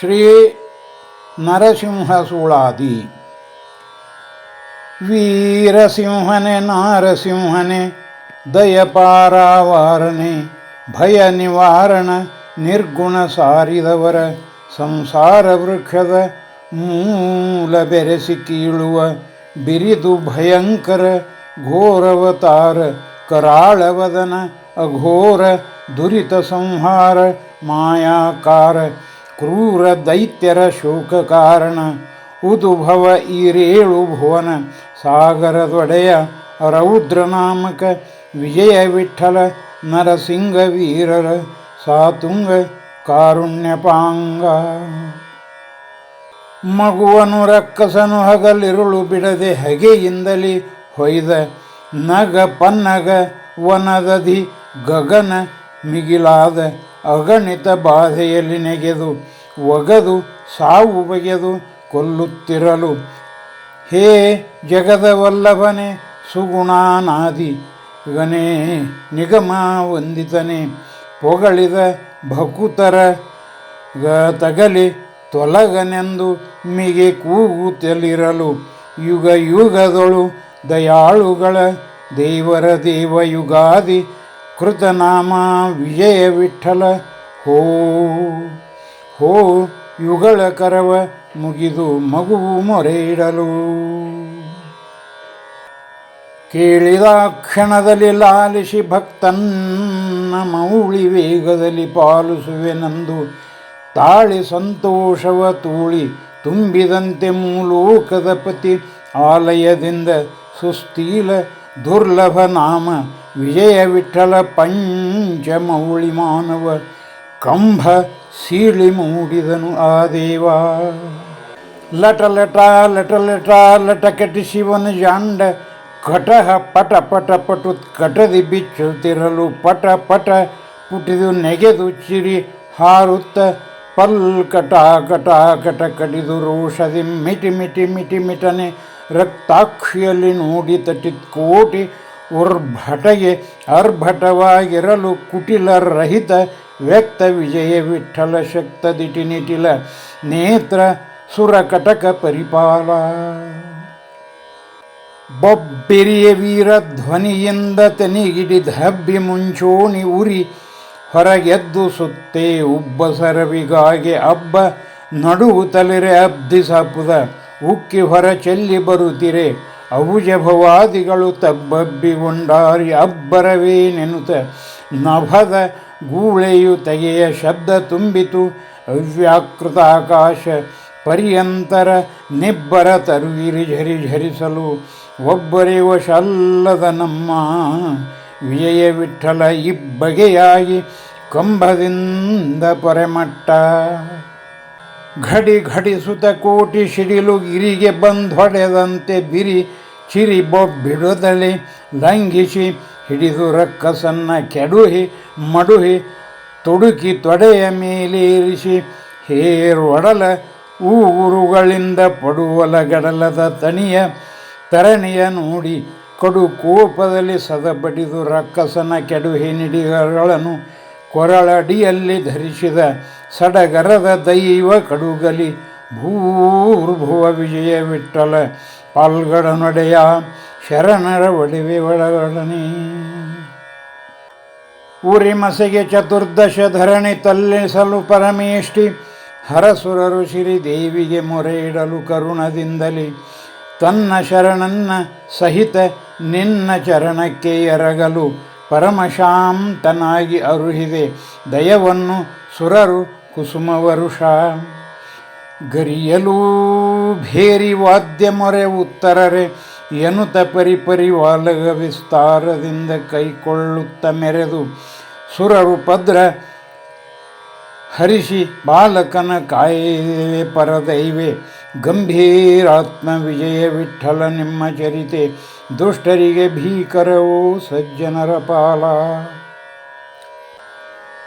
ಶ್ರೀ ನರಸಿಂಹ ಸುಳಾದಿ ವೀರಸಿಂಹನೆ, ನಾರಸಿಂಹನೆ, ದಯಪಾರಾವಾರಣೆ ಭಯ ನಿವಾರಣ ನಿರ್ಗುಣ ಸಾರಿದವರ ಸಂಸಾರ ವೃಕ್ಷದ ಮೂಲ ಬೆರೆಸಿ ಕೀಳುವ, ಬಿರಿದು ಭಯಂಕರ, ಘೋರವತಾರ, ಕರಾಳವದನ, ಅಘೋರ, ದುರಿತ ಸಂಹಾರ, ಮಾಯಾಕಾರ ಕ್ರೂರ ದೈತ್ಯರ ಶೋಕ ಕಾರಣ, ಉದುಭವ ಈರೇಳು ಭುವನ, ಸಾಗರದೊಡೆಯ ರೌದ್ರನಾಮಕ ವಿಜಯ ವಿಠಲ ನರಸಿಂಗ ವೀರರ ಸಾತುಂಗ ಕಾರುಣ್ಯಪಾಂಗ. ಮಗುವನು ರಕ್ಕಸನು ಹಗಲಿರುಳು ಬಿಡದೆ ಹಗೆಯಿಂದಲೇ ಹೊಯ್ದ ನಗ ಪನ್ನಗ ವನದಧಿ ಗಗನ ಮಿಗಿಲಾದ ಅಗಣಿತ ಬಾಧೆಯಲ್ಲಿ ನೆಗೆದು ಒಗದು ಸಾವು ಬಗೆದು ಕೊಲ್ಲುತ್ತಿರಲು. ಹೇ ಜಗದ ವಲ್ಲಭನೆ ಸುಗುಣಾನಾದಿ ಗನೇ ನಿಗಮ ವಂದಿತನೆ, ಪೊಗಳಿದ ಭಕುತರ ಗ ತಗಲಿ ತೊಲಗನೆಂದು ಮಿಗೆ ಕೂಗುತ್ತಲಿರಲು. ಯುಗ ಯುಗದೊಳು ದಯಾಳುಗಳ ದೇವರ ದೇವ ಯುಗಾದಿ ಕೃತನಾಮ ವಿಜಯ ವಿಠಲ. ಹೋ ಹೋ, ಯುಗಳ ಕರವ ಮುಗಿದು ಮಗುವು ಮೊರೆ ಇಡಲು ಕೇಳಿದ ಕ್ಷಣದಲ್ಲಿ ಲಾಲಿಸಿ ಭಕ್ತನ್ನ ಮೌಳಿ ವೇಗದಲ್ಲಿ ಪಾಲಿಸುವೆನೆಂದು ತಾಳಿ ಸಂತೋಷವ ತೂಳಿ ತುಂಬಿದಂತೆ ಮೂಲೋಕದ ಪತಿ. ಆಲಯದಿಂದ ಸುಸ್ಥೀಲ ದುರ್ಲಭ ನಾಮ ವಿಜಯ ವಿಠಲ ಪಂಚಮೌಳಿ ಮಾನವ ಕಂಭ ಸೀಳಿ ಮೂಡಿದನು ಆ ದೇವ. ಲಟ ಲಟ ಲಟ ಲಟ ಲಟಕಟಿ ಶಿವನ ಜಾಂಡ ಕಟಹ ಪಟ ಪಟ ಪಟು ಕಟದಿ ಬಿಚ್ಚುತ್ತಿರಲು ಪಟ ಪಟ ಪುಟಿದು ನೆಗೆದು ಚಿರಿ ಹಾರುತ್ತ ಪಲ್ ಕಟ ಕಟ ಕಟ ಕಟಿದು ರೋಷದಿ ಮಿಟಿ ಮಿಟಿ ಮಿಟಿ ಮಿಟನೆ ರಕ್ತಾಕ್ಷಿಯಲ್ಲಿ ನೋಡಿ ತಟ್ಟಿದ ಕೋಟಿ ಉರ್ಭಟಗೆ ಅರ್ಭಟವಾಗಿರಲು ಕುಟಿಲ ರಹಿತ ವ್ಯಕ್ತ ವಿಜಯ ವಿಠಲ ಶಕ್ತ ದಿಟಿ ನಿಟಿಲ ನೇತ್ರ ಸುರಕಟಕ ಪರಿಪಾಲ. ಬೊಬ್ಬಿರಿಯ ವೀರ ಧ್ವನಿಯಿಂದ ತನಿಗಿಡಿ ಹಬ್ಬಿ ಮುಂಚೋಣಿ ಉರಿ ಹೊರಗೆದ್ದು ಸುತ್ತೇ ಉಬ್ಬಸರವಿಗಾಗೆ ಅಬ್ಬ ನಡುವು ತಲೆರೆ ಅಬ್ಧಿಸಪುದ ಉಕ್ಕಿ ಹೊರ ಚೆಲ್ಲಿ ಬರುತ್ತಿರೆ ಅವುಜ ತಬ್ಬಬ್ಬಿಗೊಂಡಾರಿ ಅಬ್ಬರವೇ ನೆನುತ ನಭದ ಗೂಳೆಯು ತೆಗೆಯ ಶಬ್ದ ತುಂಬಿತು. ಅವ್ಯಾಕೃತ ಆಕಾಶ ಪರ್ಯಂತರ ನಿಬ್ಬರ ತರುವಿರಿ ಝರಿ ಝರಿಸಲು ಒಬ್ಬರೇ ವಶಲ್ಲದ ನಮ್ಮ ವಿಜಯ ವಿಠಲ ಇಬ್ಬಗೆಯಾಗಿ ಕಂಬದಿಂದ ಪೊರೆಮಟ್ಟ. ಘಡಿ ಘಡಿಸುತ್ತ ಕೋಟಿ ಸಿಡಿಲು ಗಿರಿಗೆ ಬಂದೊಡೆದಂತೆ ಬಿರಿ ಚಿರಿ ಬೊಬ್ಬಿಡದಲೆ ಲಂಘಿಸಿ ಹಿಡಿದು ರಕ್ಕಸನ್ನ ಕೆಡುಹಿ, ಮಡುಹಿ, ತೊಡುಕಿ ತೊಡೆಯ ಮೇಲೇರಿಸಿ ಹೇರೊಡಲ ಊರುಗಳಿಂದ ಪಡುವಲ ಗಡಲದ ತಣಿಯ ತರಣಿಯ ನೋಡಿ, ಕಡು ಕೋಪದಲ್ಲಿ ಸದಬಡಿದು ರಕ್ಕಸನ ಕೆಡುಹಿ ನಿಡಿಗಳನ್ನು ಕೊರಳಡಿಯಲ್ಲಿ ಧರಿಸಿದ ಸಡಗರದ ದೈವ ಕಡುಗಲಿ, ಭೂರ್ಭುವ ವಿಜಯ ವಿಠಲ ಪಾಲ್ಗಡನೊಡೆಯ ಶರಣರ ಒಡವೆ ಒಳಗಡನೆ ಊರಿಮಸಿಗೆ ಮಸೆಗೆ ಚತುರ್ದಶ ಧರಣಿ ತಲ್ಲಿಸಲು ಪರಮೇಷ್ಠಿ ಹರಸುರರು ಶ್ರೀ ದೇವಿಗೆ ಮೊರೆ ಇಡಲು ಕರುಣದಿಂದಲೇ. ತನ್ನ ಶರಣನ್ನ ಸಹಿತ ನಿನ್ನ ಚರಣಕ್ಕೆ ಎರಗಲು ಪರಮಶಾಂತನಾಗಿ ಅರುಹಿದೆ. ದಯವನ್ನು ಸುರರು ಕುಸುಮವರುಷ. ಗರಿಯಲೂ ಭೇರಿ ವಾದ್ಯ ಮೊರೆ ಉತ್ತರರೆ ಎನುತ ಪರಿಪರಿವಾಲಗ ವಿಸ್ತಾರದಿಂದ ಕೈಕೊಳ್ಳುತ್ತ ಮೆರೆದು, ಸುರರು ಪದ್ರ ಹರಿಸಿ ಬಾಲಕನ ಕಾಯಿವೆ ಪರದೈವೆ. ಗಂಭೀರಾತ್ಮ ವಿಜಯ ವಿಠಲ ನಿಮ್ಮ ಚರಿತೆ, ದುಷ್ಟರಿಗೆ ಭೀಕರವೋ ಸಜ್ಜನರ ಪಾಲ.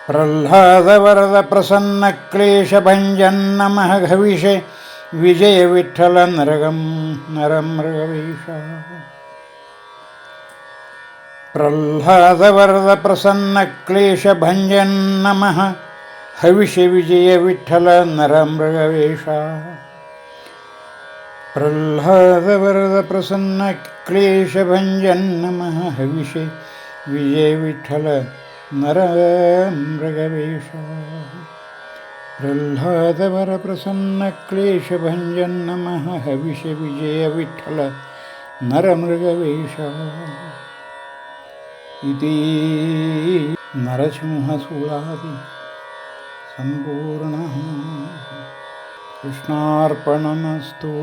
प्रह्लादवरदप्रसन्नक्लेशभञ्जन् नमः हविषे विजयविठ्ठलनरगं नरं मृगवीष प्रह्लादवरदप्रसन्नक्लेशभञ्जन् नमः हविषे विजयविठ्ठलनरमृगवेष प्रह्लादवरदप्रसन्नक्लेशभञ्जन् नमः हविषे विजयविठ्ठल नरमृगवेष। प्रह्लादवरप्रसन्नक्लेशभञ्जन्नमहविषविजयविठ्ठल नरमृगवेष। इति नरसिंहसुवादि सम्पूर्णः। कृष्णार्पणमस्तु।